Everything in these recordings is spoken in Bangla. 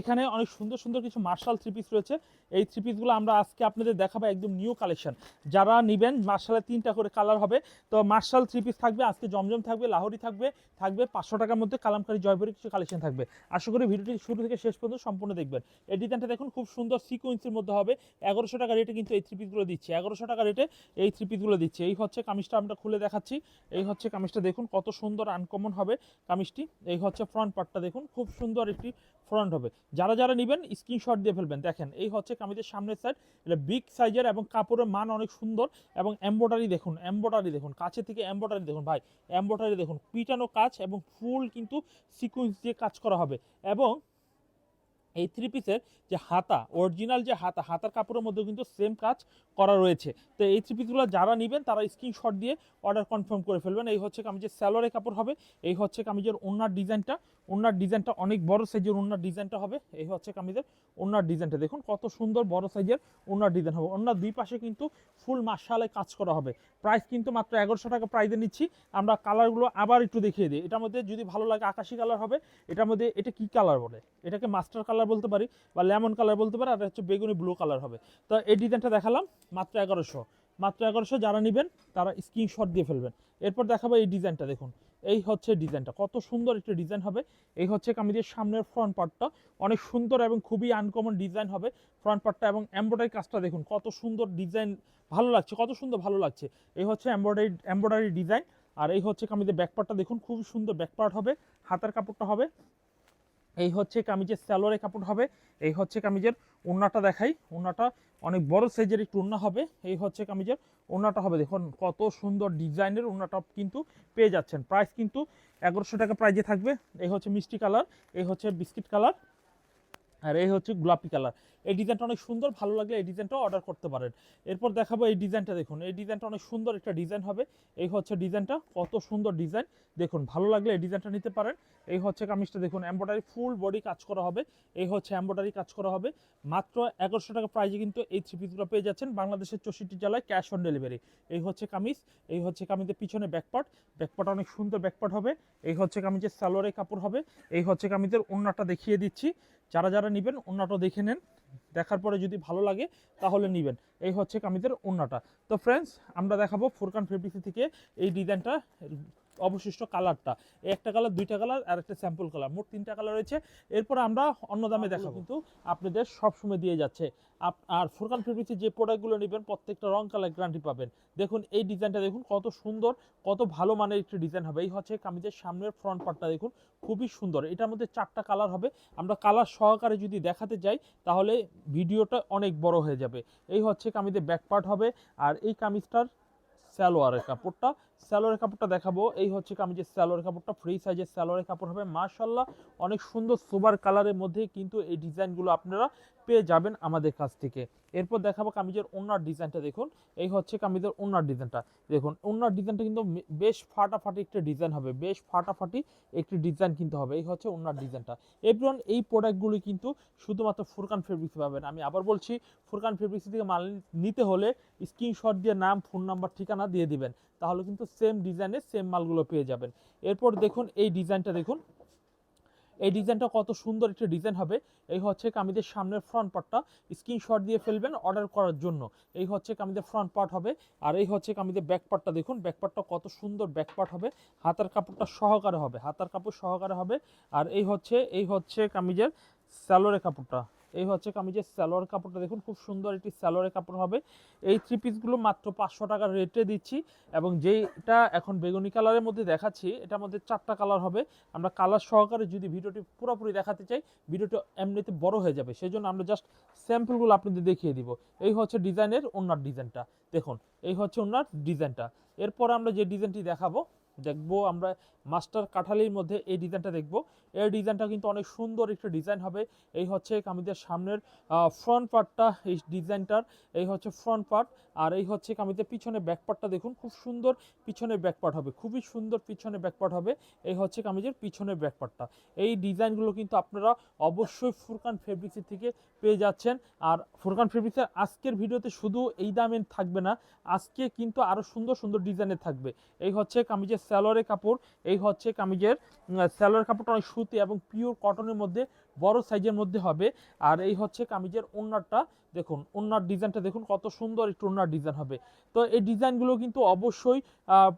এখানে অনেক সুন্দর সুন্দর কিছু মার্শাল থ্রি পিস রয়েছে। এই থ্রি পিসগুলো আমরা আজকে আপনাদের দেখাবো একদম নিউ কালেকশন যারা নেবেন মার্শালের তিনটা করে কালার হবে, তো মার্শাল থ্রি পিস থাকবে, আজকে জমজম থাকবে, লাহোরি থাকবে থাকবে পাঁচশো টাকার মধ্যে কালামকারি জয়পুরি কিছু কালেকশন থাকবে। আশা করি ভিডিওটি শুরু থেকে শেষ পর্যন্ত সম্পূর্ণ দেখবেন। এই ডিজাইনটা দেখুন, খুব সুন্দর সিকোয়েন্সের মধ্যে হবে। এগারোশো টাকা রেটে কিন্তু এই থ্রি পিসগুলো দিচ্ছে। এগারোশো টাকা রেটে এই থ্রি পিসগুলো দিচ্ছে। এই হচ্ছে কামিজটা আমরা খুলে দেখাচ্ছি। এই হচ্ছে কামিজটা দেখুন, কত সুন্দর আনকমন হবে কামিজটি। এই হচ্ছে ফ্রন্ট পার্টটা দেখুন, খুব সুন্দর একটি ফ্রন্ট হবে। যারা যারা নেবেন স্ক্রিনশট দিয়ে ফেলবেন। দেখেন, এই হচ্ছে কামিজের সামনের সাইড এটা বিগ সাইজের এবং কাপড়ের মান অনেক সুন্দর এবং এম্ব্রয়ডারি দেখুন এম্ব্রয়ডারি দেখুন, কাছে থেকে এম্ব্রয়ডারি দেখুন, ভাই এম্ব্রয়ডারি দেখুন, পিটানো কাজ এবং ফুল কিন্তু সিকুয়েন্স দিয়ে কাজ করা হবে এবং এই থ্রি পিসের যে হাতা অরিজিনাল যে হাতা, হাতার কাপড়ের মধ্যে কিন্তু সেম কাজ করা রয়েছে। তো এই থ্রি পিসগুলো যারা নেবেন, তারা স্ক্রিনশট দিয়ে অর্ডার কনফার্ম করে ফেলবেন। এই হচ্ছে কামিজের স্যালোয়ারের কাপড় হবে, এই হচ্ছে কামিজের ওনার ডিজাইনটা ওনার ডিজাইনটা অনেক বড় সাইজের ওনার ডিজাইনটা হবে। এই হচ্ছে কামিজের ওনার ডিজাইনটা। দেখুন কত সুন্দর বড় সাইজের ওনার ডিজাইন হবে। ওনার দুই পাশে কিন্তু ফুল মাসালে কাজ করা হবে। প্রাইস কিন্তু মাত্র এগারোশো টাকা প্রাইসে নিচ্ছি। আমরা কালারগুলো আবার একটু দেখিয়ে দিই। এটার মধ্যে যদি ভালো লাগে আকাশি কালার হবে, এটার মধ্যে এটা কি কালার বলে? এটাকে মাস্টার কালার বলতে পারি বা লেমন কালার বলতে পারি, আর হচ্ছে বেগুনি ব্লু কালার হবে। তো এই ডিজাইনটা দেখালাম মাত্র এগারোশো। মাত্র এগারোশো যারা নেবেন, তারা স্ক্রিনশট দিয়ে ফেলবেন। এরপর দেখাবো এই ডিজাইনটা, দেখুন। এই হচ্ছে ডিজাইনটা। কত সুন্দর একটা ডিজাইন হবে। এই হচ্ছে কামিজের সামনের ফ্রন্ট পার্টটা অনেক সুন্দর এবং খুবই আনকমন ডিজাইন হবে ফ্রন্ট পার্টটা এবং এমব্রয়ডারি কাজটা দেখুন, কত সুন্দর ডিজাইন ভালো লাগছে, কত সুন্দর ভালো লাগছে। এই হচ্ছে এমব্রয়ডারি এমব্রয়ডারি ডিজাইন। আর এই হচ্ছে কামিজের ব্যাক পার্টটা দেখুন, খুবই সুন্দর ব্যাক পার্ট হবে, হাতার কাপড়টা হবে। এই হচ্ছে কামিজের স্যালোয়ারের কাপড় হবে, এই হচ্ছে কামিজের ওড়নাটা দেখাই, ওড়নাটা অনেক বড় সাইজের একটু ওড়না হবে, এই হচ্ছে কামিজের ওড়নাটা হবে। দেখুন কত সুন্দর ডিজাইনের ওড়নাটা কিন্তু পেয়ে যাচ্ছেন। প্রাইস কিন্তু এগারোশো টাকা প্রাইজে থাকবে। এই হচ্ছে মিষ্টি কালার, এই হচ্ছে বিস্কিট কালার, আর এই হচ্ছে গোলাপি কালার। এই ডিজাইনটা অনেক সুন্দর, ভালো লাগলে এই ডিজাইনটা অর্ডার করতে পারেন। এরপর দেখাবো এই ডিজাইনটা দেখুন। এই ডিজাইনটা অনেক সুন্দর একটা ডিজাইন হবে। এই হচ্ছে ডিজাইনটা, কত সুন্দর ডিজাইন। দেখুন, ভালো লাগলে এই ডিজাইনটা নিতে পারেন। এই হচ্ছে কামিজটা দেখুন এম্ব্রয়ডারি ফুল বডি কাজ করা হবে। এই হচ্ছে এম্ব্রয়ডারি কাজ করা হবে। মাত্র এগারোশো টাকা প্রাইজে কিন্তু এই থ্রি পিসগুলো পেয়ে যাচ্ছেন বাংলাদেশের চৌষট্টি জেলায় ক্যাশ অন ডেলিভারি এই হচ্ছে কামিজ, এই হচ্ছে কামিজের পিছনে ব্যাকপার্ট ব্যাকপার্ট অনেক সুন্দর ব্যাকপার্ট হবে। এই হচ্ছে কামিজের সালোয়ারের কাপড় হবে। এই হচ্ছে কামিজের ওড়নাটা দেখিয়ে দিচ্ছি। যারা যারা নেবেন ওড়নাটা দেখে নেন। দেখার পরে যদি ভালো লাগে, তাহলে নেবেন। এই হচ্ছে কামিজের ওড়নাটা তো ফ্রেন্ডস আমরা দেখাবো ফোরকান ফেব্রিক্সি থেকে এই ডিজাইনটা অবশিষ্ট কালারটা। একটা কালার দুইটা কালার আর একটা স্যাম্পল কালার মোট তিনটা কালার রয়েছে। এরপর আমরা অন্য দামে দেখাবো কিন্তু আপনাদের সব সময় দিয়ে যাচ্ছে। আর ফুরকান ফেব্রিক্সের যে প্রোডাক্টগুলো নেবেন প্রত্যেকটা রং কালার গ্যারান্টি পাবেন। দেখুন এই ডিজাইনটা দেখুন কত সুন্দর কত ভালো মানের একটি ডিজাইন হবে। এই হচ্ছে কামিজের সামনের ফ্রন্ট পার্টটা দেখুন খুবই সুন্দর। এটার মধ্যে চারটা কালার হবে। আমরা কালার সহকারে যদি দেখাতে যাই তাহলে ভিডিওটা অনেক বড় হয়ে যাবে। এই হচ্ছে কামিজের ব্যাক পার্ট হবে। আর এই কামিজটার সালোয়ারের কাপড়টা। স্যালোয়ারের কাপড়টা দেখাবো। এই হচ্ছে আমি যে স্যালোয়ারের কাপড়টা ফ্রি সাইজের স্যালোয়ারের কাপড় হবে। মার্শাল্লাহ অনেক সুন্দর সোবার কালারের মধ্যে কিন্তু এই ডিজাইনগুলো আপনারা পেয়ে যাবেন আমাদের কাছ থেকে। এরপর দেখাবো কামিজের ওনার ডিজাইনটা দেখুন। এই হচ্ছে কামিজের ওনার ডিজাইনটা। দেখুন ওনার ডিজাইনটা কিন্তু বেশ ফাটাফাটি একটা ডিজাইন হবে। বেশ ফাটাফাটি একটি ডিজাইন কিন্তু হবে। এই হচ্ছে ওনার ডিজাইনটা। এভরিওয়ান এই প্রোডাক্টগুলি কিন্তু শুধুমাত্র ফুরকান ফেব্রিক্স পাবেন। আমি আবার বলছি, ফুরকান ফেব্রিক্স থেকে মাল নিতে হলে স্ক্রিনশট দিয়ে নাম, ফোন নাম্বার, ঠিকানা দিয়ে দিবেন। তাহলে কিন্তু সেম ডিজাইনের সেম মালগুলো পেয়ে যাবেন। এরপর দেখুন, এই ডিজাইনটা দেখুন। এই ডিজাইনটা কত সুন্দর একটা ডিজাইন হবে। এই হচ্ছে কামিজের সামনের ফ্রন্ট পার্টটা স্ক্রিনশট দিয়ে ফেলবেন অর্ডার করার জন্য। এই হচ্ছে কামিজের ফ্রন্ট পার্ট হবে। আর এই হচ্ছে কামিজের ব্যাক পার্টটা দেখুন। ব্যাক পার্টটা কত সুন্দর ব্যাক পার্ট হবে। হাতার কাপড়টা সহকারে হবে। হাতার কাপড় সহকারে হবে। আর এই হচ্ছে এই হচ্ছে কামিজের স্যালোরে কাপড়টা। এই হচ্ছে কামিজের স্যালোয়ার কাপড়টা। দেখুন, খুব সুন্দর একটি স্যালোয়ারের কাপড় হবে। এই থ্রি পিসগুলো মাত্র পাঁচশো টাকার রেটে দিচ্ছি এবং যেটা এখন বেগুনি কালারের মধ্যে দেখাচ্ছি, এটার মধ্যে চারটা কালার হবে। আমরা কালার সহকারে যদি ভিডিওটি পুরোপুরি দেখাতে চাই, ভিডিওটি এমনিতে বড় হয়ে যাবে। সেই জন্য আমরা জাস্ট স্যাম্পলগুলো আপনাদের দেখিয়ে দিব। এই হচ্ছে ডিজাইনের ওনার ডিজাইনটা দেখুন, এই হচ্ছে ওনার ডিজাইনটা এরপর আমরা যে ডিজাইনটি দেখাবো দেখব আমরা মাস্টার কাঠালির মধ্যে এই ডিজাইনটা দেখব। এই ডিজাইনটা কিন্তু অনেক সুন্দর একটা ডিজাইন হবে। এই হচ্ছে কামিজের সামনের ফ্রন্ট পার্টটা এই ডিজাইনটার, এই হচ্ছে ফ্রন্ট পার্ট আর এই হচ্ছে কামিজের পিছনে ব্যাক পার্টটা দেখুন, খুব সুন্দর পিছনে ব্যাক পার্ট হবে, খুবই সুন্দর পিছনে ব্যাক পার্ট হবে, এই হচ্ছে কামিজের পিছনের ব্যাক পার্টটা এই ডিজাইনগুলো কিন্তু আপনারা অবশ্যই ফুরকান ফেব্রিক্সের থেকে পেয়ে যাচ্ছেন, আর ফুরকান ফেব্রিক্সের আজকের ভিডিওতে শুধু এই দামে থাকবে না, আজকে কিন্তু আরও সুন্দর সুন্দর ডিজাইনের থাকবে। এই হচ্ছে কামিজের স্যালোয়ারের কাপড়, এই হচ্ছে কামিজের স্যালোয়ার কাপড়টা অনেক সুতি এবং পিওর কটনের মধ্যে, বড় সাইজের মধ্যে হবে। আর এই হচ্ছে কামিজের ওন্নারটা দেখুন ওন্নার ডিজাইনটা দেখুন, কত সুন্দর একটু ওন্নার ডিজাইন হবে। তো এই ডিজাইনগুলো কিন্তু অবশ্যই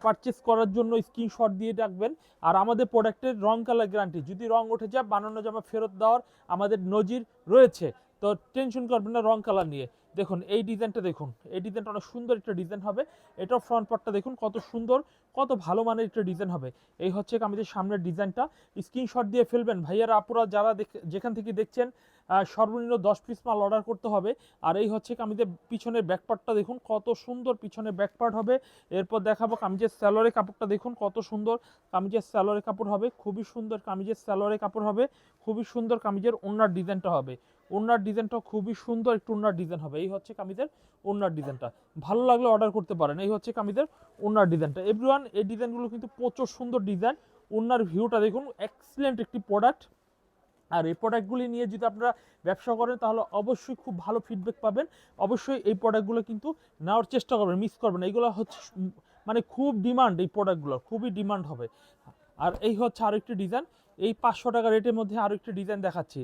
পারচেস করার জন্য স্ক্রিনশট দিয়ে রাখবেন। আর আমাদের প্রোডাক্টের রং কালার গ্যারান্টি যদি রং উঠে যায়, বানানো জামা ফেরত দেওয়ার আমাদের নজির রয়েছে। তো টেনশন করবেন না রং কালার নিয়ে। দেখুন, এই ডিজাইনটা দেখুন। এই ডিজাইনটা অনেক সুন্দর একটা ডিজাইন হবে। এটাও ফ্রন্ট পার্টটা দেখুন, কত সুন্দর, কত ভালো মানের একটা ডিজাইন হবে। এই হচ্ছে আমাদের সামনের ডিজাইনটা স্ক্রিনশট দিয়ে ফেলবেন। ভাইয়ারা, আপুরা যারা যেখান থেকে দেখছেন সর্বনিম্ন দশ পিস মাল অর্ডার করতে হবে। আর এই হচ্ছে কামিজের পিছনের ব্যাকপার্টটা দেখুন, কত সুন্দর পিছনে ব্যাকপার্ট হবে। এরপর দেখাবো কামিজের স্যালোয়ারের কাপড়টা দেখুন, কত সুন্দর কামিজের স্যালোয়ারের কাপড় হবে। খুবই সুন্দর কামিজের স্যালোয়ারের কাপড় হবে। খুবই সুন্দর কামিজের ওনার ডিজাইনটা হবে। ওনার ডিজাইনটা খুবই সুন্দর, একটু ওনার ডিজাইন হবে। এই হচ্ছে কামিজের ওনার ডিজাইনটা। ভালো লাগলে অর্ডার করতে পারেন। এই হচ্ছে কামিজের ওনার ডিজাইনটা। এভরিওয়ান এই ডিজাইনগুলো কিন্তু প্রচুর সুন্দর ডিজাইন। ওনার ভিউটা দেখুন এক্সিলেন্ট একটি প্রোডাক্ট আর এই প্রোডাক্টগুলি নিয়ে যদি আপনারা ব্যবসা করেন, তাহলে অবশ্যই খুব ভালো ফিডব্যাক পাবেন। অবশ্যই এই প্রোডাক্টগুলো কিন্তু নেওয়ার চেষ্টা করবেন মিস করবেন এইগুলো হচ্ছে মানে খুব ডিমান্ড এই প্রোডাক্টগুলো খুবই ডিমান্ড হবে। আর এই হচ্ছে আরেকটি ডিজাইন এই পাঁচশো টাকা রেটের মধ্যে আরও একটি ডিজাইন দেখাচ্ছি।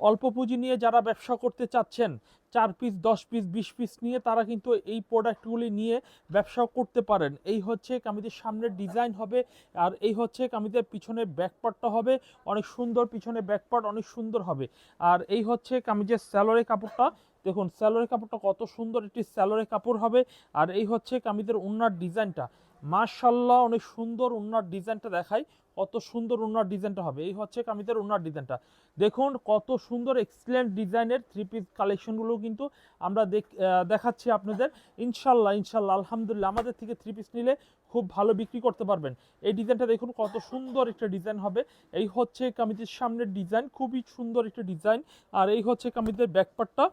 অল্প পুঁজি নিয়ে যারা ব্যবসা করতে চাচ্ছেন, চার পিস দশ পিস বিশ পিস নিয়ে তারা কিন্তু এই প্রোডাক্টগুলি নিয়ে ব্যবসা করতে পারেন। এই হচ্ছে কামিদের সামনের ডিজাইন হবে আর এই হচ্ছে কামিদের পিছনের ব্যাকপার্টটা হবে। অনেক সুন্দর পিছনে ব্যাকপার্ট অনেক সুন্দর হবে। আর এই হচ্ছে কামিজের স্যালোয়ারের কাপড়টা। দেখুন স্যালোয়ারের কাপড়টা কত সুন্দর একটি স্যালোয়ারের কাপড় হবে। আর এই হচ্ছে কামিদের উন্নার ডিজাইনটা মাশাল্লাহ অনেক সুন্দর উন্নার ডিজাইনটা দেখায় কত সুন্দর উন্নার ডিজাইনটা হবে। এই হচ্ছে কামিজের উন্নার ডিজাইনটা। দেখুন, কত সুন্দর এক্সিলেন্ট ডিজাইনের থ্রি পিস কালেকশনগুলো কিন্তু আমরা দেখ দেখাচ্ছি আপনাদের। ইনশাল্লাহ ইনশাল্লাহ আলহামদুলিল্লাহ, আমাদের থেকে থ্রি পিস নিলে খুব ভালো বিক্রি করতে পারবেন। এই ডিজাইনটা দেখুন, কত সুন্দর একটা ডিজাইন হবে। এই হচ্ছে কামিজের সামনের ডিজাইন, খুবই সুন্দর একটা ডিজাইন। আর এই হচ্ছে কামিজের ব্যাকপার্টটা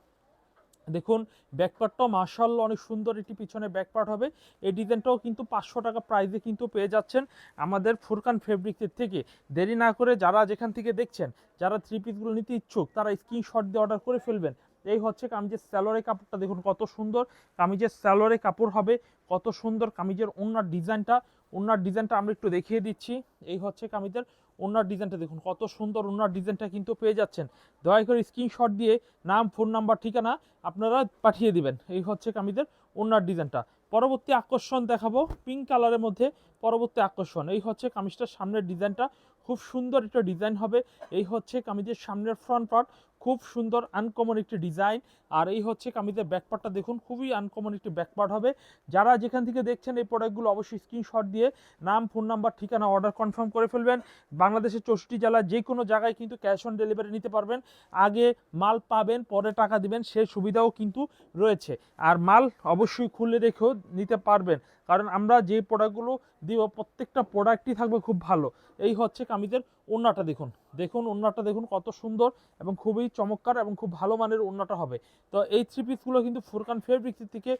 দেখুন ব্যাকপার্টটাও মার্শাল অনেক সুন্দর এটি পিছনে ব্যাকপার্ট হবে। এই ডিজাইনটাও কিন্তু পাঁচশো টাকা প্রাইসে কিন্তু পেয়ে যাচ্ছেন আমাদের ফুরকান ফেব্রিক্সের থেকে। দেরি না করে যারা যেখান থেকে দেখছেন, যারা থ্রি পিসগুলো নিতে ইচ্ছুক, তারা স্ক্রিনশট দিয়ে অর্ডার করে ফেলবেন। এই হচ্ছে কামিজের স্যালোয়ারের কাপড়টা, দেখুন কত সুন্দর। কামিজের স্যালোয়ারের কাপড় হবে, কত সুন্দর কামিজের ওনার ডিজাইনটা। ওনার ডিজাইনটা আমরা একটু দেখিয়ে দিচ্ছি। এই হচ্ছে কামিজের ওনার ডিজাইনটা, দেখুন কত সুন্দর ওনার ডিজাইনটা কিন্তু পেয়ে যাচ্ছেন। দয়া করে স্ক্রিনশট দিয়ে নাম, ফোন নাম্বার, ঠিকানা আপনারা পাঠিয়ে দিবেন। এই হচ্ছে কামিজের ওনার ডিজাইনটা। পরবর্তী আকর্ষণ দেখাবো পিঙ্ক কালারের মধ্যে পরবর্তী আকর্ষণ। এই হচ্ছে কামিজটার সামনের ডিজাইনটা, খুব সুন্দর একটা ডিজাইন হবে। এই হচ্ছে কামিজের সামনের ফ্রন্ট পার্ট খুব সুন্দর আনকমন একটি ডিজাইন আর এই হচ্ছে কামিজের ব্যাকপার্টটা দেখুন, খুবই আনকমন একটি ব্যাকপার্ট হবে। যারা যেখান থেকে দেখছেন এই প্রোডাক্টগুলো অবশ্যই স্ক্রিনশট দিয়ে নাম ফোন নাম্বার ঠিকানা অর্ডার কনফার্ম করে ফেলবেন। বাংলাদেশের চৌষট্টি জেলার যে কোনো জায়গায় কিন্তু ক্যাশ অন ডেলিভারি নিতে পারবেন। আগে মাল পাবেন, পরে টাকা দিবেন, সে সুবিধাও কিন্তু রয়েছে। আর মাল অবশ্যই খুলে রেখেও নিতে পারবেন। কারণ আমরা যে প্রোডাক্টগুলো দিব, প্রত্যেকটা প্রোডাক্টই থাকবে খুব ভালো। এই হচ্ছে কামিজের ওড়নাটা দেখুন। দেখুন ওড়নাটা দেখুন কত সুন্দর এবং খুবই চমৎকার এবং খুব ভালো মানের ওড়নাটা হবে। তো এই থ্রি পিসগুলো কিন্তু ফুরকান ফেব্রিক্স থেকে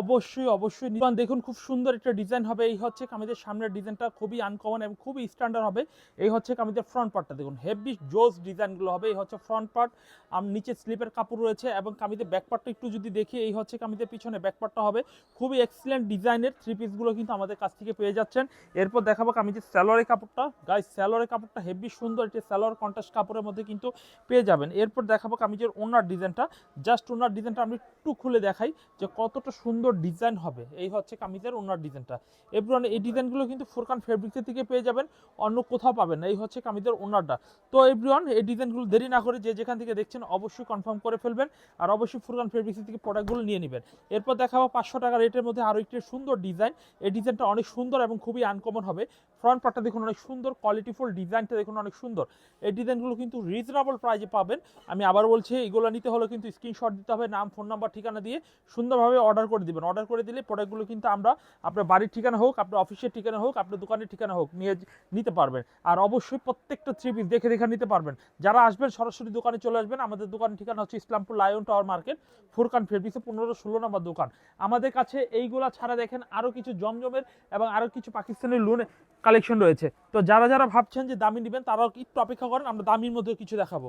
অবশ্যই অবশ্যই নিবান দেখুন খুব সুন্দর একটা ডিজাইন হবে। এই হচ্ছে কামিজের সামনের ডিজাইনটা খুবই আনকমন এবং খুবই স্ট্যান্ডার্ড হবে। এই হচ্ছে কামিজের ফ্রন্ট পার্টটা দেখুন। হেভি জোস ডিজাইনগুলো হবে। এই হচ্ছে ফ্রন্ট পার্ট আম, নিচে স্লিপের কাপড় রয়েছে এবং কামিজের ব্যাক পার্টটা একটু যদি দেখি, এই হচ্ছে কামিজের পিছনে ব্যাক পার্টটা হবে। খুবই এক্সিলেন্ট ডিজাইনের থ্রি পিসগুলো কিন্তু আমাদের কাছ থেকে পেয়ে যাচ্ছেন। এরপর দেখাবো কামিজের স্যালোয়ারের কাপড়টা। গাইস স্যালোয়ারের কাপড়টা হেভি সুন্দর একটি স্যালোয়ার কন্ট্রাস্ট কাপড়ের মধ্যে কিন্তু পেয়ে যাবেন। এরপর দেখাবো কামিজের ওনার ডিজাইনটা। জাস্ট ওনার ডিজাইনটা আমি একটু খুলে দেখাই যে কতটা সুন্দর ডিজাইন হবে। এই হচ্ছে কামিজের ওনার ডিজাইনটা। এরপর এই ডিজাইনগুলো কিন্তু ফুরকান ফেব্রিক্সের থেকে পেয়ে যাবেন, অন্য কোথাও পাবেন না। এই হচ্ছে কামিজের ওনারটা। তো এভরিওয়ান, এই ডিজাইনগুলো দেরি না করে যে যেখান থেকে দেখছেন অবশ্যই কনফার্ম করে ফেলবেন আর অবশ্যই ফুরকান ফেব্রিক্সের থেকে প্রোডাক্টগুলো নিয়ে নেবেন। এরপর দেখাবো পাঁচশো টাকা রেটের মধ্যে আরও একটি সুন্দর ডিজাইন। এই ডিজাইনটা অনেক সুন্দর এবং খুবই আনকমন হবে। ফ্রন্ট পার্টটা দেখুন, অনেক সুন্দর কোয়ালিটিফুল ডিজাইনটা দেখুন অনেক সুন্দর। এই ডিজাইনগুলো কিন্তু রিজনেবল প্রাইজে পাবেন। আমি আবার বলছি, এইগুলো নিতে হলে কিন্তু স্ক্রিনশট দিতে হবে, নাম ফোন নাম্বার ঠিকানা দিয়ে সুন্দরভাবে অর্ডার করে দিবেন। অর্ডার করে দিলে প্রোডাক্টগুলো কিন্তু আমরা আপনার বাড়ির ঠিকানা হোক, আপনার অফিসের ঠিকানা হোক, আপনার দোকানের ঠিকানা হোক নিয়ে নিতে পারবেন। আর অবশ্যই প্রত্যেকটা থ্রি পিস দেখে দেখে নিতে পারবেন। যারা আসবেন, সরাসরি দোকানে চলে আসবেন, আমাদের দোকানের ঠিকানা হচ্ছে Islampur lion tower market Furqan ফেব্রিক্সে পনেরো ষোলো নম্বর দোকান। আমাদের কাছে এইগুলা ছাড়া দেখেন আরও কিছু জমজমের এবং আরও কিছু পাকিস্তানের লোন কালেকশন রয়েছে। তো যারা যারা ভাবছেন যে দামি নেবেন, তারাও একটু অপেক্ষা করেন, আমরা দামির মধ্যে কিছু দেখাবো।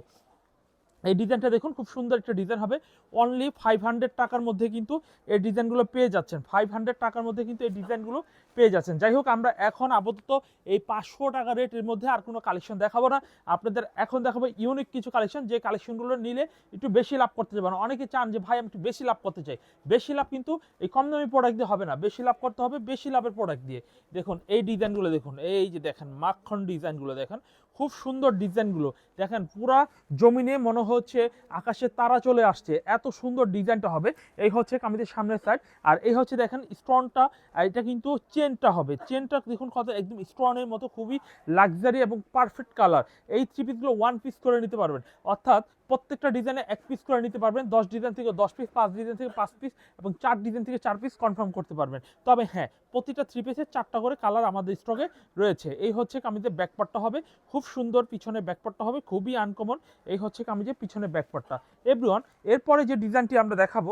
এই ডিজাইনটা দেখুন, খুব সুন্দর একটা ডিজাইন হবে। অনলি ফাইভ হান্ড্রেড টাকার মধ্যে কিন্তু এই ডিজাইনগুলো পেয়ে যাচ্ছেন। ফাইভ হান্ড্রেড টাকার মধ্যে কিন্তু এই ডিজাইনগুলো পেয়ে যাচ্ছেন। যাই হোক, আমরা এখন আপাতত এই পাঁচশো টাকা রেটের মধ্যে আর কোনো কালেকশন দেখাবো না। আপনাদের এখন দেখাবো ইউনিক কিছু কালেকশন যে কালেকশনগুলো নিলে একটু বেশি লাভ করতে যাবেন অনেকে চান যে, ভাই, আমি একটু বেশি লাভ করতে চাই। বেশি লাভ কিন্তু এই কম দামি প্রোডাক্ট দিয়ে হবে না। বেশি লাভ করতে হবে, বেশি লাভের প্রোডাক্ট দিয়ে। দেখুন, এই ডিজাইনগুলো দেখুন, এই যে দেখেন, মাখন ডিজাইনগুলো দেখেন খুব সুন্দর ডিজাইনগুলো দেখেন, পুরা জমিনে মনে হচ্ছে আকাশে তারা চলে আসছে। এত সুন্দর ডিজাইনটা হবে। এই হচ্ছে কামিজের সামনের সাইড আর এই হচ্ছে দেখেন স্টোনটা এটা কিন্তু চেনটা হবে। চেনটা দেখুন কত একদম স্টোনের মতো খুবই লাক্সারি এবং পারফেক্ট কালার এই থ্রি পিসগুলো ওয়ান পিস করে নিতে পারবেন। অর্থাৎ প্রত্যেকটা ডিজাইনে এক পিস করে নিতে পারবেন। দশ ডিজাইন থেকে দশ পিস পাঁচ ডিজাইন থেকে পাঁচ পিস এবং চার ডিজাইন থেকে চার পিস কনফার্ম করতে পারবেন। তবে হ্যাঁ প্রতিটা থ্রি পিসের চারটা করে কালার আমাদের স্টকে রয়েছে। এই হচ্ছে কামিজের ব্যাকপার্টটা হবে। খুব সুন্দর পিছনে ব্যাকপার্টটা হবে, খুবই আনকমন এই হচ্ছে কামিজের পিছনে ব্যাকপার্টটা এভরিওয়ান এরপরে যে ডিজাইনটি আমরা দেখাবো,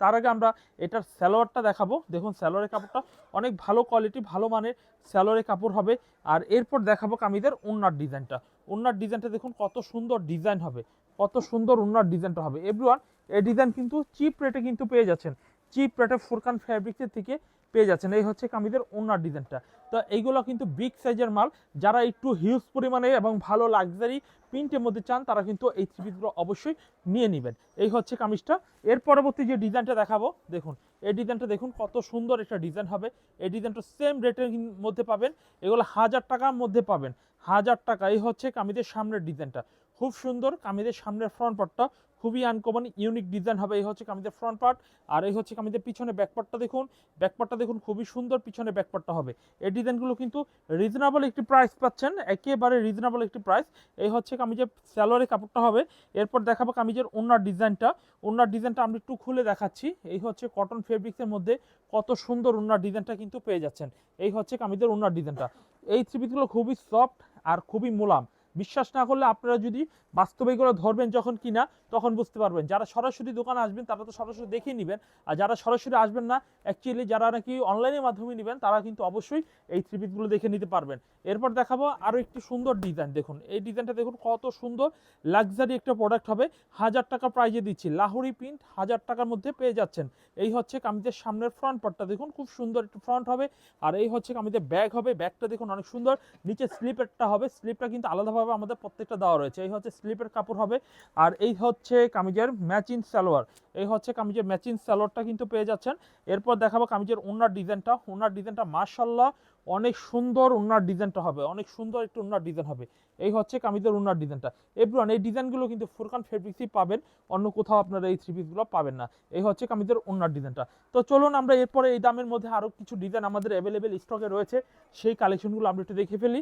তার আগে আমরা এটার স্যালোয়ারটা দেখাবো। দেখুন স্যালোয়ারের কাপড়টা অনেক ভালো কোয়ালিটি ভালো মানের স্যালোয়ারের কাপড় হবে। আর এরপর দেখাবো কামিজের ওনার ডিজাইনটা ওনার ডিজাইনটা দেখুন কত সুন্দর ডিজাইন হবে। কত সুন্দর ওনার ডিজাইনটা হবে। এভরিওয়ান এই ডিজাইন কিন্তু চিপ রেটে কিন্তু পেয়ে যাচ্ছেন। চিপ রেটে ফুরকান ফ্যাব্রিক্সের থেকে পেয়ে যাচ্ছেন। এই হচ্ছে কামিজের ওনার ডিজাইনটা। তো এইগুলো কিন্তু বিগ সাইজের মাল। যারা একটু হিউজ পরিমাণে এবং ভালো লাক্সারি প্রিন্টের মধ্যে চান, তারা কিন্তু এই থ্রি পিসগুলো অবশ্যই নিয়ে নেবেন। এই হচ্ছে কামিজটা। এর পরবর্তী যে ডিজাইনটা দেখাবো, দেখুন। এই ডিজাইনটা দেখুন কত সুন্দর একটা ডিজাইন হবে। এই ডিজাইনটা সেম রেটের মধ্যে পাবেন। এগুলো হাজার টাকার মধ্যে পাবেন। হাজার টাকা। এই হচ্ছে কামিজের সামনের ডিজাইনটা। খুব সুন্দর কামিজের সামনের ফ্রন্ট পার্টটা খুবই আনকমন ইউনিক ডিজাইন হবে। এই হচ্ছে কামিজের ফ্রন্ট পার্ট আর এই হচ্ছে কামিজের পিছনে ব্যাকপার্টটা দেখুন। ব্যাকপার্টটা দেখুন, খুবই সুন্দর পিছনে ব্যাকপার্টটা হবে। এই ডিজাইনগুলো কিন্তু রিজনেবল একটি প্রাইস পাচ্ছেন, একেবারে রিজনেবল একটি প্রাইস এই হচ্ছে কামিজের স্যালোয়ারের কাপড়টা হবে। এরপর দেখাবো কামিজের ওনার ডিজাইনটা ওনার ডিজাইনটা আমি একটু খুলে দেখাচ্ছি। এই হচ্ছে কটন ফেব্রিক্সের মধ্যে কত সুন্দর ওনার ডিজাইনটা কিন্তু পেয়ে যাচ্ছেন। এই হচ্ছে কামিজের ওনার ডিজাইনটা এই থ্রি পিসগুলো খুবই সফট আর খুবই মোলাম। বিশ্বাস না করলে আপনারা যদি বাস্তবে এগুলো ধরবেন যখন কিনা, তখন বুঝতে পারবেন। যারা সরাসরি দোকানে আসবেন, তারা তো সরাসরি দেখে নেবেন। আর যারা সরাসরি আসবেন না অ্যাকচুয়ালি যারা নাকি অনলাইনের মাধ্যমে নেবেন, তারা কিন্তু অবশ্যই এই থ্রি পিসগুলো দেখে নিতে পারবেন। এরপর দেখাবো আরও একটি সুন্দর ডিজাইন দেখুন, এই ডিজাইনটা দেখুন, কত সুন্দর লাক্সারি একটা প্রোডাক্ট হবে। হাজার টাকা প্রাইজে দিচ্ছি। লাহোরি প্রিন্ট হাজার টাকার মধ্যে পেয়ে যাচ্ছেন। এই হচ্ছে কামিজের সামনের ফ্রন্ট পার্টটা দেখুন, খুব সুন্দর একটু ফ্রন্ট হবে। আর এই হচ্ছে কামিজের ব্যাগ হবে। ব্যাগটা দেখুন অনেক সুন্দর। নিচে স্লিপেরটা হবে। স্লিপটা কিন্তু আলাদাভাবে আমাদের প্রত্যেকটা দেওয়া রয়েছে। এই হচ্ছে স্লিপের কাপড় হবে আর এই হচ্ছে কামিজের ম্যাচিং সালোয়ার। এই হচ্ছে কামিজের ম্যাচিং সালোয়ারটা কিন্তু পেয়ে যাচ্ছেন। এরপর দেখাবো কামিজের ওনার ডিজাইনটা। ওনার ডিজাইনটা মার্শাল্লাহ অনেক সুন্দর ওনার ডিজাইনটা হবে। অনেক সুন্দর একটু ওনার ডিজাইন হবে। এই হচ্ছে কামিজের ওনার ডিজাইনটা। এভরিওয়ান, এই ডিজাইনগুলো কিন্তু ফুরকান ফেব্রিক্সই পাবেন, অন্য কোথাও আপনারা এই থ্রি পিসগুলো পাবেন না। এই হচ্ছে কামিজের ওনার ডিজাইনটা। তো চলুন আমরা এরপরে এই দামের মধ্যে আরও কিছু ডিজাইন আমাদের অ্যাভেলেবেল স্টকে রয়েছে। সেই কালেকশনগুলো আমরা একটু দেখে ফেলি।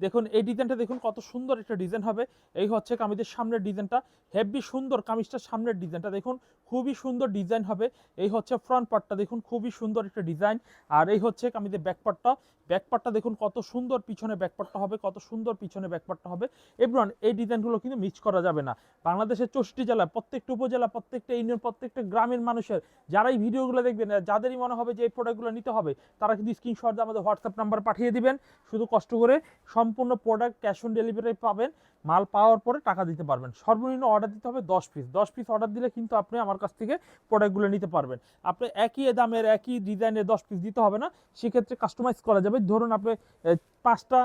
দেখুন, এই ডিজাইনটা দেখুন কত সুন্দর একটা ডিজাইন হবে। এই হচ্ছে কামিজের সামনের ডিজাইনটা। হেভি সুন্দর কামিজটার সামনের ডিজাইনটা। দেখুন খুবই সুন্দর ডিজাইন হবে। এই হচ্ছে ফ্রন্ট পার্টটা দেখুন, খুবই সুন্দর একটা ডিজাইন আর এই হচ্ছে কামিজের ব্যাক পার্টটা ব্যাক দেখুন কত সুন্দর পিছনে ব্যাক হবে, কত সুন্দর পিছনে ব্যাক হবে। এবার এই ডিজাইনগুলো কিন্তু মিস করা যাবে না। বাংলাদেশের চৌষট্টি জেলা, প্রত্যেকটা উপজেলা, প্রত্যেকটা ইউনিয়ন প্রত্যেকটা গ্রামের মানুষের, যারা এই ভিডিওগুলো দেখবেন, যাদেরই মনে হবে যে এই প্রোডাক্টগুলো নিতে হবে, তারা কিন্তু স্ক্রিনশট আমাদের হোয়াটসঅ্যাপ নাম্বার পাঠিয়ে দিবেন। শুধু কষ্ট করে সম্পূর্ণ প্রোডাক্ট ক্যাশ অন ডেলিভারি পাবেন, মাল পাওয়ার পরে টাকা দিতে পারবেন। সর্বনিম্ন অর্ডার দিতে হবে দশ পিস দশ পিস অর্ডার দিলে কিন্তু আপনি আমার কাছ থেকে প্রোডাক্টগুলো নিতে পারবেন। আপনি একই দামের, একই ডিজাইনের দশ পিস দিতে হবে না, সেক্ষেত্রে কাস্টমাইজ করা যাবে। ধরুন আপনি পাঁচটা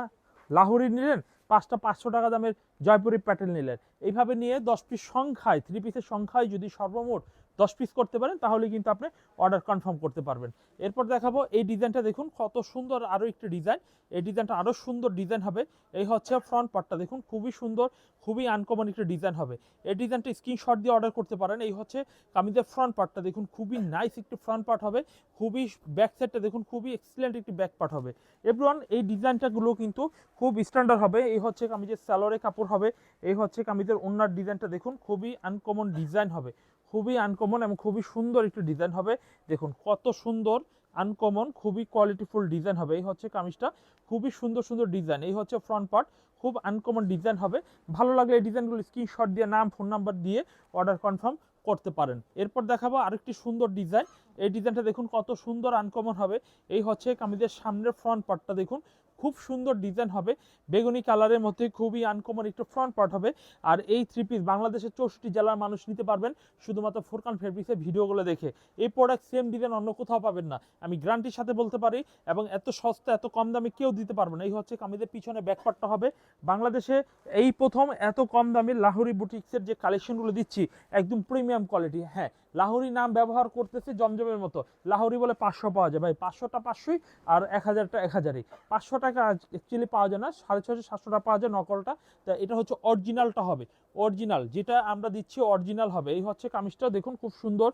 লাহোরি নিলেন, পাঁচটা পাঁচশো টাকা দামের জয়পুরি প্যাটেল নিলেন। এইভাবে নিয়ে দশ পিস সংখ্যায় থ্রি পিসের সংখ্যায় যদি সর্বমোট দশ পিস করতে পারেন তাহলে কিন্তু আপনি অর্ডার কনফার্ম করতে পারবেন। এরপর দেখাবো এই ডিজাইনটা দেখুন কত সুন্দর আরও একটি ডিজাইন এই ডিজাইনটা আরও সুন্দর ডিজাইন হবে। এই হচ্ছে ফ্রন্ট পার্টটা দেখুন খুবই সুন্দর, খুবই আনকমন একটি ডিজাইন হবে। এই ডিজাইনটা স্ক্রিনশট দিয়ে অর্ডার করতে পারেন। এই হচ্ছে কামিজের ফ্রন্ট পার্টটা দেখুন খুবই নাইস একটি ফ্রন্ট পার্ট হবে। খুবই ব্যাক সাইডটা দেখুন খুবই এক্সিলেন্ট একটি ব্যাক পার্ট হবে। এভরিওয়ান এই ডিজাইনটাগুলো কিন্তু খুব স্ট্যান্ডার্ড হবে। এই হচ্ছে কামিজের স্যালোরে কাপড় হবে। এই হচ্ছে কামিজের ওনার ডিজাইনটা দেখুন খুবই আনকমন ডিজাইন হবে। খুবই আনকমন এবং খুবই সুন্দর একটি ডিজাইন হবে। দেখুন, কত সুন্দর আনকমন খুবই কোয়ালিটিফুল ডিজাইন হবে। এই হচ্ছে কামিজটা, খুবই সুন্দর সুন্দর ডিজাইন এই হচ্ছে ফ্রন্ট পার্ট খুব আনকমন ডিজাইন হবে। ভালো লাগলে এই ডিজাইনগুলো স্ক্রিনশট দিয়ে, নাম ফোন নাম্বার দিয়ে অর্ডার কনফার্ম করতে পারেন। এরপর দেখাবো আরেকটি সুন্দর ডিজাইন এই ডিজাইনটা দেখুন, কত সুন্দর আনকমন হবে। এই হচ্ছে কামিজের সামনের ফ্রন্ট পার্টটা দেখুন খুব সুন্দর ডিজাইন হবে। বেগুনি কালারের মধ্যে খুবই আনকমন একটু ফ্রন্ট পার্ট হবে। আর এই থ্রি পিস বাংলাদেশের চৌষট্টি জেলার মানুষ নিতে পারবেন শুধুমাত্র ফোরকান ফেব্রিক্সের ভিডিওগুলো দেখে। এই প্রোডাক্ট সেম ডিজাইন অন্য কোথাও পাবেন না। আমি গ্যারান্টির সাথে বলতে পারি এবং এত সস্তা, এত কম দামে কেউ দিতে পারবে না। এই হচ্ছে কামিজের পিছনে ব্যাকপার্টটা হবে। বাংলাদেশে এই প্রথম এত কম দামে লাহোরি বুটিক্সের যে কালেকশনগুলো দিচ্ছি, একদম প্রিমিয়াম কোয়ালিটি হ্যাঁ লাহোরি নাম ব্যবহার করতেছে জমজমের মতো। লাহোরি বলে পাঁচশো পাওয়া যায়। ভাই, পাঁচশোটা পাঁচশোই আর এক হাজারটা এক হাজারই। পাঁচশো টাকা অ্যাকচুয়ালি পাওয়া যায় না, সাড়ে ছশো সাতশোটা পাওয়া যায় নকলটা। তা এটা হচ্ছে অরিজিনালটা হবে। অরিজিনাল, যেটা আমরা দিচ্ছি অরিজিনাল হবে। এই হচ্ছে কামিজটা, দেখুন খুব সুন্দর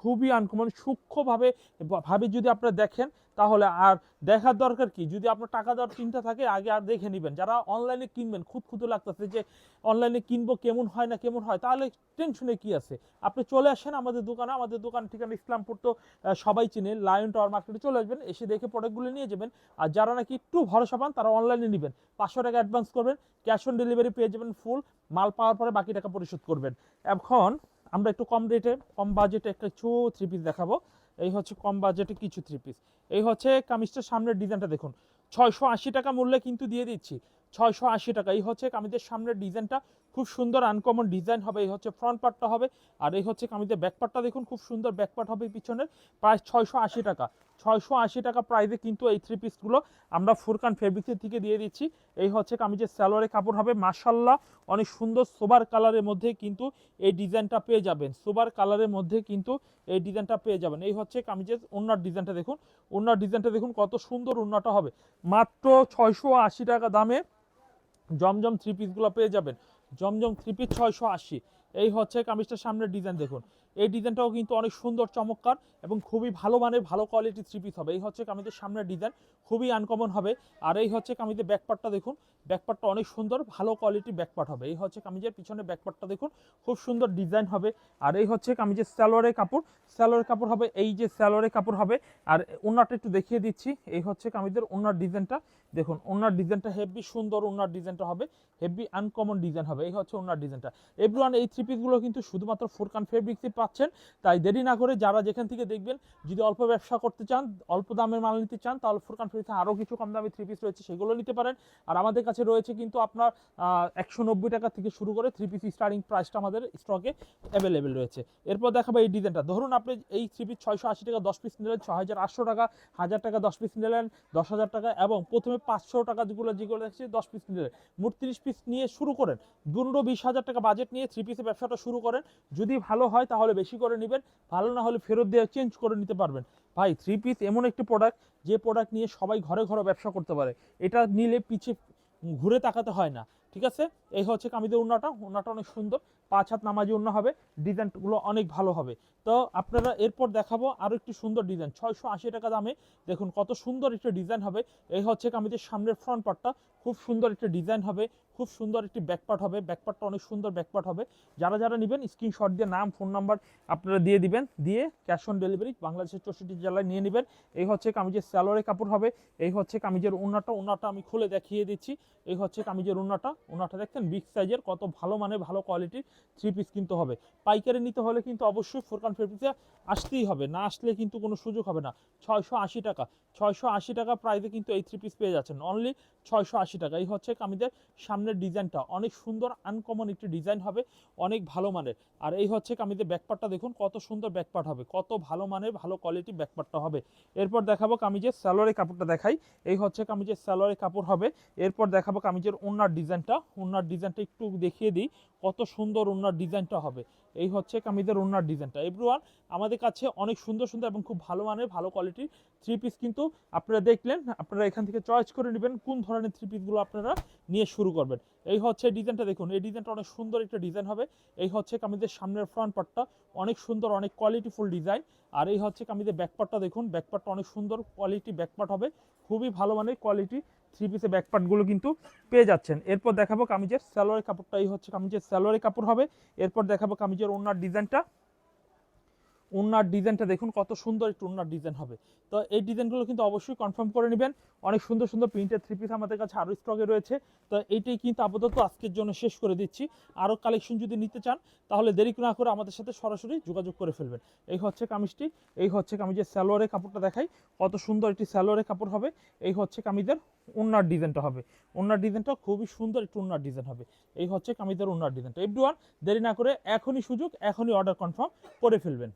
খুবই আনকমন, সূক্ষ্মভাবে ভাবে যদি আপনারা দেখেন, তাহলে আর দেখার দরকার কি? যদি আপনার টাকা দেওয়ার চিন্তা থাকে, আগে আর দেখে নেবেন। যারা অনলাইনে কিনবেন খুদ খুদে লাগতেছে যে অনলাইনে কিনবো, কেমন হয় না কেমন হয়, তাহলে টেনশনে কি আছে? আপনি চলে আসেন আমাদের দোকানে, আমাদের দোকান ঠিকানা ইসলামপুর তো সবাই চিনে, লায়ন টাওয়ার মার্কেটে চলে আসবেন, এসে দেখে প্রোডাক্টগুলো নিয়ে যাবেন। আর যারা নাকি একটু ভরসা পান, তারা অনলাইনে নেবেন। পাঁচশো টাকা অ্যাডভান্স করবেন, ক্যাশ অন ডেলিভারি পেয়ে যাবেন ফুল, মাল পাওয়ার পরে বাকি টাকা পরিশোধ করবেন। এখন আমরা একটু কম রেটে কম বাজেটে একটা কিছু থ্রি পিস দেখাবো। এই হচ্ছে কম বাজেটে কিছু থ্রি পিস এই হচ্ছে কামিজটার সামনের ডিজাইনটা দেখুন। ছয়শো আশি টাকা মূল্যে কিন্তু দিয়ে দিচ্ছি। ছয়শো আশি টাকা। এই হচ্ছে কামিজের সামনের ডিজাইনটা খুব সুন্দর আনকমন ডিজাইন হবে, এই হচ্ছে ফ্রন্ট পার্টটা হবে, আর এই হচ্ছে কামিজের ব্যাক পার্টটা দেখুন, খুব সুন্দর ব্যাক পার্ট হবে পিছনের, প্রায় ছয়শো আশি টাকা। ছয়শো আশি টাকা প্রাইসে কিন্তু এই থ্রি পিসগুলো আমরা ফুরকান ফেব্রিক্সের থেকে দিয়ে দিচ্ছি। এই হচ্ছে কামিজের স্যালোয়ারের কাপড় হবে মার্শাল্লাহ অনেক সুন্দর সোবার কালারের মধ্যে কিন্তু এই ডিজাইনটা পেয়ে যাবেন। সোবার কালারের মধ্যে কিন্তু এই ডিজাইনটা পেয়ে যাবেন। এই হচ্ছে কামিজের ওনার ডিজাইনটা দেখুন ওনার ডিজাইনটা দেখুন, কত সুন্দর ওনাটা হবে। মাত্র ছয়শো আশি টাকা দামে জমজম থ্রি পিসগুলো পেয়ে যাবেন। জমজম থ্রি পিস ছয়শো আশি। এই হচ্ছে কামিজটার সামনের ডিজাইন দেখুন। এই ডিজাইনটাও কিন্তু অনেক সুন্দর, চমৎকার এবং খুবই ভালো মানের, ভালো কোয়ালিটির থ্রি পিস হবে। এই হচ্ছে কামিজের সামনের ডিজাইন, খুবই আনকমন হবে। আর এই হচ্ছে কামিজের ব্যাকপার্টটা দেখুন ব্যাকপার্টটা অনেক সুন্দর, ভালো কোয়ালিটির ব্যাকপার্ট হবে। এই হচ্ছে কামিজের পিছনে ব্যাকপার্টটা দেখুন, খুব সুন্দর ডিজাইন হবে। আর এই হচ্ছে কামিজের স্যালোয়ারের কাপড় স্যালোয়ারের কাপড় হবে, এই যে স্যালোয়ারের কাপড় হবে। আর ওনারটা একটু দেখিয়ে দিচ্ছি, এই হচ্ছে কামিজের ওনার ডিজাইনটা। দেখুন, ওনার ডিজাইনটা হেভি সুন্দর ওনার ডিজাইনটা হবে হেভি আনকমন ডিজাইন হবে। এই হচ্ছে ওনার ডিজাইনটা। এভরিওয়ান এই থ্রি পিসগুলো কিন্তু শুধুমাত্র ফোরকান ফেব্রিক্সই পাচ্ছেন, তাই দেরি না করে যারা যেখান থেকে দেখবেন, যদি অল্প ব্যবসা করতে চান, অল্প দামের মাল নিতে চান, তাহলে ফুরকান ফেব্রিক্সে আরও কিছু কম দামে থ্রি পিস রয়েছে, সেগুলো নিতে পারেন। আর আমাদের কাছে রয়েছে কিন্তু আপনার একশো নব্বই টাকা থেকে শুরু করে থ্রি পিস স্টার্টিং প্রাইসটা আমাদের স্টকে অ্যাভেলেবেল রয়েছে। এরপর দেখাবো এই ডিজাইনটা ধরুন আপনি এই থ্রি পিস ছয়শো আশি টাকা দশ পিস নিলেন ছ হাজার আটশো টাকা, হাজার টাকা দশ পিস নিলেন, দশ হাজার টাকা, এবং প্রথমে পাঁচশো টাকা যেগুলো যেগুলো দেখছি, দশ পিস নিলেন। মোট তিরিশ পিস নিয়ে শুরু করেন। পনেরো বিশ হাজার টাকা বাজেট নিয়ে থ্রি পিসের ব্যবসাটা শুরু করেন। যদি ভালো হয় তাহলে বেশি করে নেবেন, ভালো না হলে ফেরত দেওয়া চেঞ্জ করে নিতে পারবেন। ভাই থ্রি পিস এমন একটি প্রোডাক্ট যে প্রোডাক্ট নিয়ে সবাই ঘরে ঘরে ব্যবসা করতে পারে। এটা নিলে পিছিয়ে ঘুরে তাকাতে হয় না, ঠিক আছে? এই হচ্ছে কামিদের উন্নাটা উন্নাটা অনেক সুন্দর। পাঁচ হাত নামাজি উন্না হবে ডিজাইনগুলো অনেক ভালো হবে। তো আপনারা এরপর দেখাবো আরও একটি সুন্দর ডিজাইন ছয়শো আশি টাকা দামে। দেখুন কত সুন্দর একটা ডিজাইন হবে। এই হচ্ছে কামিদের সামনের ফ্রন্ট পার্টটা খুব সুন্দর একটা ডিজাইন হবে, খুব সুন্দর একটি ব্যাকপার্ট হবে। ব্যাকপার্টটা অনেক সুন্দর ব্যাকপার্ট হবে। যারা যারা নেবেন স্ক্রিনশট দিয়ে নাম ফোন নাম্বার আপনারা দিয়ে দিবেন। দিয়ে ক্যাশ অন ডেলিভারি বাংলাদেশের চৌষট্টি জেলায় নিয়ে নেবেন। এই হচ্ছে কামিজের স্যালোয়ারের কাপড় হবে, এই হচ্ছে কামিজের উন্নাটা উন্নাটা আমি খুলে দেখিয়ে দিচ্ছি। এই হচ্ছে কামিজের উন্নাটা উন্নাটা দেখছেন বিগ সাইজের কত ভালো মানে ভালো কোয়ালিটির থ্রি পিস কিনতে হবে। পাইকারি নিতে হলে কিন্তু অবশ্যই ফোরকান ফেব্রিক্সে আসতেই হবে। না আসলে কিন্তু কোনো সুযোগ হবে না। ছয়শো আশি টাকা। ছয়শো আশি টাকা প্রাইসে কিন্তু এই থ্রি পিস পেয়ে যাচ্ছেন। অনলি ছয়শো আশি টাকা। এই হচ্ছে কামিজের সামনের ডিজাইনটা অনেক সুন্দর আনকমন একটি ডিজাইন হবে, অনেক ভালো মানের। আর এই হচ্ছে কামিজের ব্যাকপার্টটা দেখুন, কত সুন্দর ব্যাকপার্ট হবে, কত ভালো মানের, ভালো কোয়ালিটি ব্যাকপার্টটা হবে। এরপর দেখাবো কামিজের স্যালোয়ারের কাপড়টা দেখাই। এই হচ্ছে কামিজের স্যালোয়ারের কাপড় হবে। এরপর দেখাবো কামিজের ওনার ডিজাইনটা ওনার ডিজাইনটা একটু দেখিয়ে দিই, কত সুন্দর ওনার ডিজাইনটা হবে। এই হচ্ছে কামিজের ওনার ডিজাইনটা। এভরিওয়ান আমাদের কাছে অনেক সুন্দর সুন্দর এবং খুব ভালো মানের, ভালো কোয়ালিটির থ্রি পিস কিন্তু আপনারা দেখলেন, আপনারা এখান থেকে চয়েস করে নেবেন কোন ধরনের থ্রি পিসগুলো আপনারা নিয়ে শুরু করবেন। এই হচ্ছে ডিজাইনটা দেখুন, এই ডিজাইনটা অনেক সুন্দর একটা ডিজাইন হবে। এই হচ্ছে কামিজের সামনের ফ্রন্ট পার্টটা অনেক সুন্দর, অনেক কোয়ালিটিফুল ডিজাইন আর এই হচ্ছে কামিজের ব্যাকপার্টটা দেখুন ব্যাকপার্টটা অনেক সুন্দর কোয়ালিটি ব্যাকপার্ট হবে। খুবই ভালো মানের কোয়ালিটি থ্রি পিসের ব্যাকপার্টগুলো কিন্তু পেয়ে যাচ্ছেন। এরপর দেখাবো কামিজের স্যালোয়ারের কাপড়টা এই হচ্ছে কামিজের স্যালোয়ারের কাপড় হবে। এরপর দেখাবো কামিজের ওনার ডিজাইনটা। উন্নার ডিজাইনটা দেখুন, কত সুন্দর একটু ওনার ডিজাইন হবে। তো এই ডিজাইনগুলো কিন্তু অবশ্যই কনফার্ম করে নেবেন। অনেক সুন্দর সুন্দর প্রিন্টের থ্রি পিস আমাদের কাছে আরও স্টকে রয়েছে। তো এইটাই কিন্তু আপাতত আজকের জন্য শেষ করে দিচ্ছি। আরও কালেকশন যদি নিতে চান, তাহলে দেরি না করে আমাদের সাথে সরাসরি যোগাযোগ করে ফেলবেন। এই হচ্ছে কামিজটি, এই হচ্ছে কামিজের স্যালোয়ারের কাপড়টা দেখাই। কত সুন্দর একটি স্যালোয়ারের কাপড় হবে। এই হচ্ছে কামিজের উন্নার ডিজাইনটা হবে। উন্নার ডিজাইনটা খুবই সুন্দর একটু উন্নার ডিজাইন হবে। এই হচ্ছে কামিজের উন্নার ডিজাইনটা এভরিওয়ান দেরি না করে এখনই সুযোগ, এখনই অর্ডার কনফার্ম করে ফেলবেন।